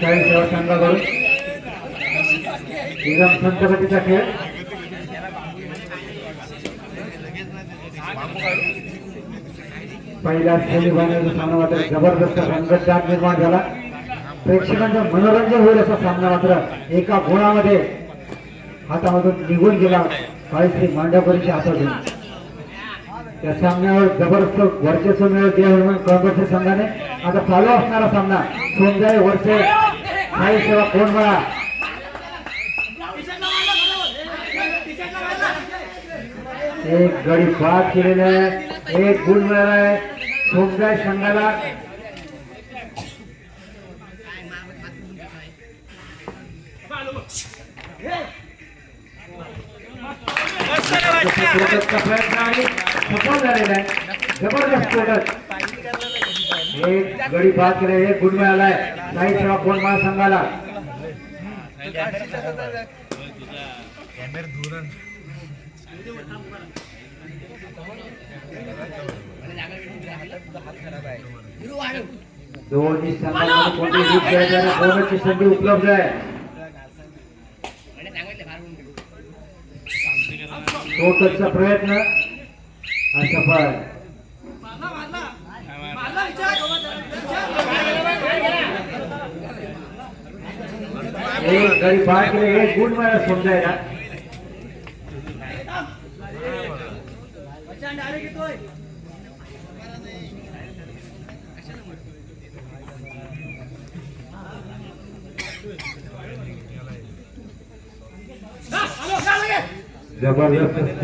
काय सेवा संघाकडून एकदम संतगतीचा खेळ पहिल्या सेमीफायनल सामना मात्र जबरदस्त रंगतदार निर्माण झाला प्रेक्षकांचं मनोरंजन होईल असा सामना मात्र एका गुणामध्ये हातामधून निघून गेला काळीश्री मांडवकरीच्या हातातून त्या सामन्यावर जबरदस्त वर्चस्व मिळत देव म्हणून संघाने. आता चालू असणारा सामना. सोमजाई वर्षे साई सेवा कोणमळा एक गडी बाद केलेला आहे. एक गुण मिळाला आहे. सोमजाई संघाला प्रयत्न आणि सफल झालेला आहे जबरदस्त प्रोडक्ट एक गडी बाद केले एक गुण मिळालाय साई सेवा कोण महासंघाला दोन्ही संघांमध्ये कोणती संधी उपलब्ध आहे टोटलचा प्रयत्न. असफळ एक गडी बाद केले एक गुण मिळाला समजायला. जबरदस्त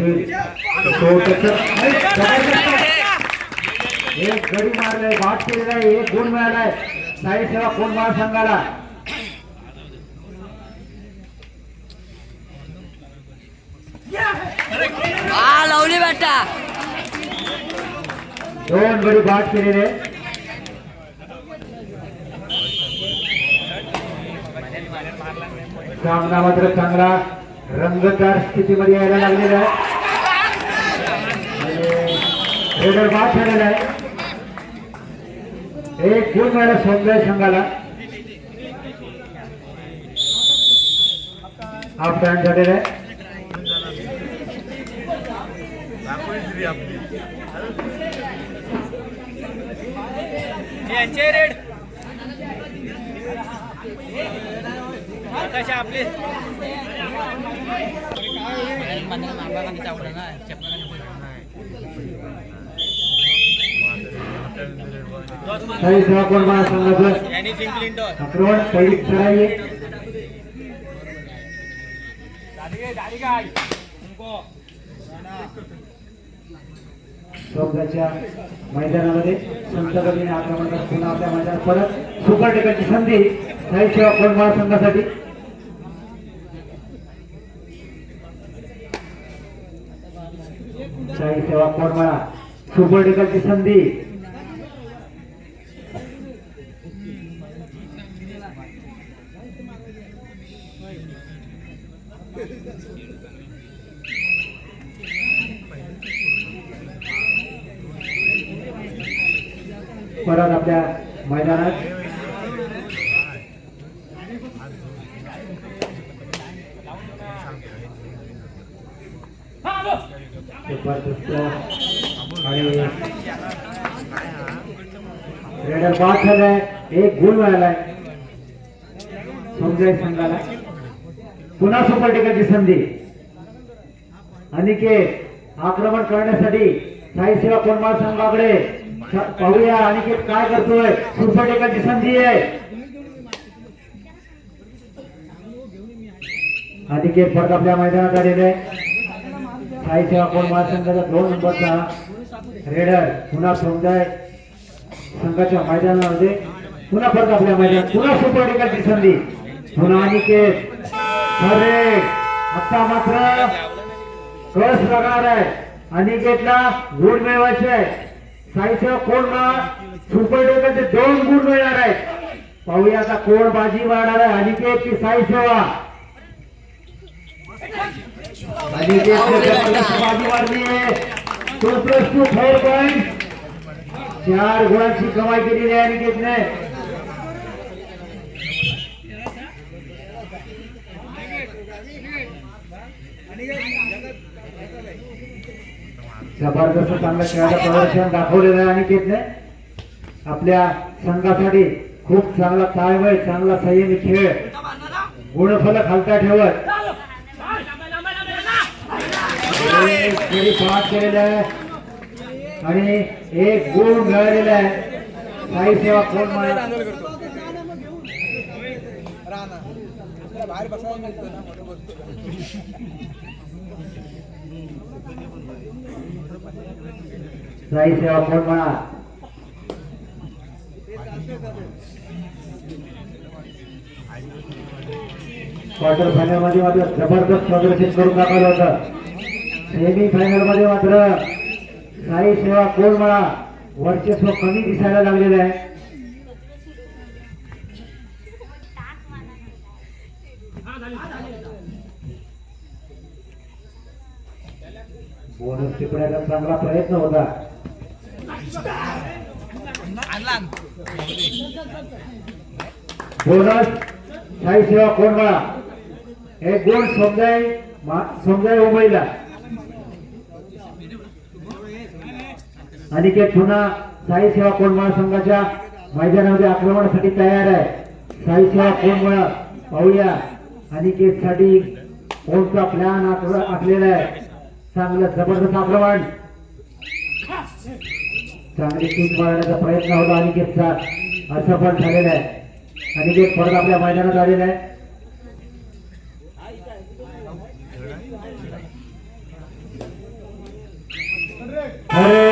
एक गडी मारलाय बाद केलेला आहे एक गुण मिळालाय साई सेवा कोण मार आ लावली बेटा दोन गडी बाद केलेले सामना मात्र चांगला. रंगतदार स्थितीमध्ये यायला लागलेला आहे. आणि रेडर बाद झालेला आहे. एक गुण मिळाला सौंदर्य संघाला. हाफ टाइम झालेला आहे. यांचे रेड कसे आपले? यांनी जिंकली चौकाच्या मैदानामध्ये संत गतीने आक्रमण करत पुन्हा आपल्या मैदानात परत सुपर टेकनची संधी. साई सेवा कोण महासंघासाठी साई सेवा कोणमाळा सुपर टेकनची संधी. परत आपल्या मैदानात. जबरदस्त आणि रेडर बाद झालाय एक गुण व्हायलाय समजाय संघाला पुन्हा सुपर टिकटची संधी. अनिकेत आक्रमण करण्यासाठी साई सेवा कोणमाळ संघाकडे पाहूया अनिकेत काय करतोय? सुपर टिकटची संधी आहे. अनिकेत परत आपल्या मैदानात आलेले. आहे साई सेवा महासंघाचा दोन नंबरचा रेडर पुन्हा समुदाय संघाच्या मैदानामध्ये पुन्हा परत आपल्या मैदान पुन्हा सुपर टिकाची संधी. पुन्हा अनिकेत अरे आता मात्र कस लागणार आहे. अनिकेतला गुण मिळवायचे आहे. साईसेवा कोण सुपर टेकरचे दोन गुण मिळणार आहेत. पाहूया आता कोण बाजी मारणार आहे अनिकेत की साई सेवा बाजी मारली आहे. Two plus two four point चार गुणांची कमाई केलेली आहे अनिकेतने जबरदस्त चांगलं खेळाचं प्रदर्शन दाखवलेलं आहे अनिकेतने आपल्या संघासाठी खूप चांगला ताळमेळ चांगला संयमी खेळ. गुणफलक हलका ठेवत. एक पाठ पास आहे? आणि एक गुण मिळालेला आहे. साई सेवा कोण म्हणा साई सेवा कोण म्हणा क्वार्टर फायनलमध्ये मात्र जबरदस्त प्रदर्शन करून दाखवलं होतं. सेमी फायनलमध्ये मात्र साई सेवा कोण म्हणा वर्चस्व कमी दिसायला लागलेलं आहे. बोनस टिपण्याचा चांगला प्रयत्न होता. बोनस साई सेवा कोण मला हे गोल समजाय समजाय उमईला अनिकेत पुन्हा साई सेवा कोण संघाच्या मैदानामध्ये आक्रमणासाठी तयार आहे. साई सेवा कोण पाहूया. अनिकेत साठी कोणता प्लॅन आखलेला आहे? चांगलं जबरदस्त आक्रमण. चांगली किक मारण्याचा प्रयत्न होता अनिकेतचा. असफल झालेला आहे. अनिकेत परत आपल्या मैदानात आलेला आहे. अरे